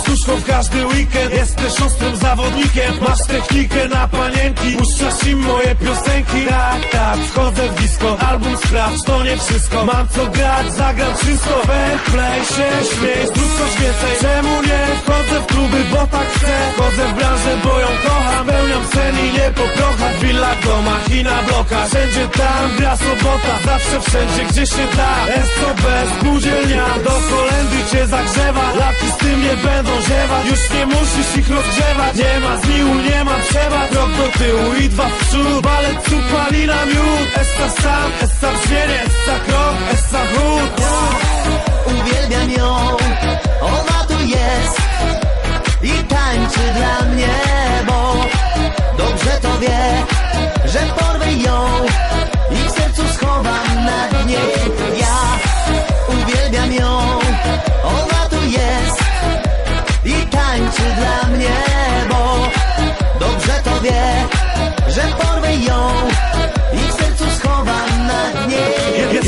Sztuczką w każdy weekend. Jesteś ostrym zawodnikiem. Masz technikę na panienki. Puszczasz im moje piosenki. Tak, tak, wchodzę w disco. Album sprawdź, to nie wszystko. Mam co grać, zagram wszystko. Fair play, się śmiej, zrób coś więcej Czemu nie? Wchodzę w kluby, bo tak chcę? Wchodzę w branżę, bo ją kocham. Pełniam sen i nie po prochach W willach, domach i na blokach. Wszędzie tam gra sobota. Zawsze wszędzie, gdzie się da. SOB, spółdzielnia Do kolendy cię zagrzewa. Laki będą ziewać Już nie musisz ich rozgrzewać. Nie ma zmiłu, nie ma przewag. Krok do tyłu i dwa w przód. Balet, cupali na miód. Essa sam, essa brzmienie Essa krok, essa chód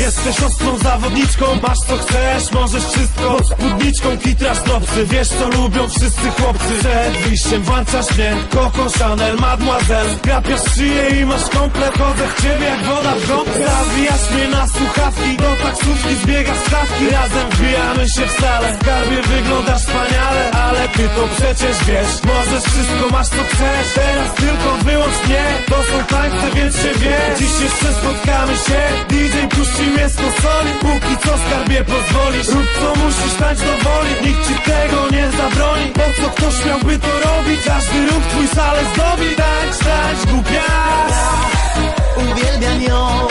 Jesteś ostrą zawodniczką, masz co chcesz, możesz wszystko. Pod spódniczką kitrasz dropsy, wiesz co lubią wszyscy chłopcy. Przed wyjściem włączasz mnie, Coco Chanel, Mademoiselle. Grapiasz szyję i masz komplet, chodzę w ciebie jak woda w gąbce. Zawijasz mnie na słuchawki, do taksówki zbiegasz stawki Razem wbijamy się w salę, w skarbie wyglądasz wspaniale Ale ty to przecież wiesz, możesz wszystko, masz co chcesz. Teraz tylko wyłącz mnie, to są tańce, więc się wie. Dziś jeszcze spotkamy się, DJ puści mnie z konsoli. Póki co skarbie pozwolisz, rób co musisz, tańcz do woli. Nikt ci tego nie zabroni, po co ktoś miałby to robić? Każdy ruch twój salę zdobi, tańcz, tańcz, głupia Uwielbiam ją,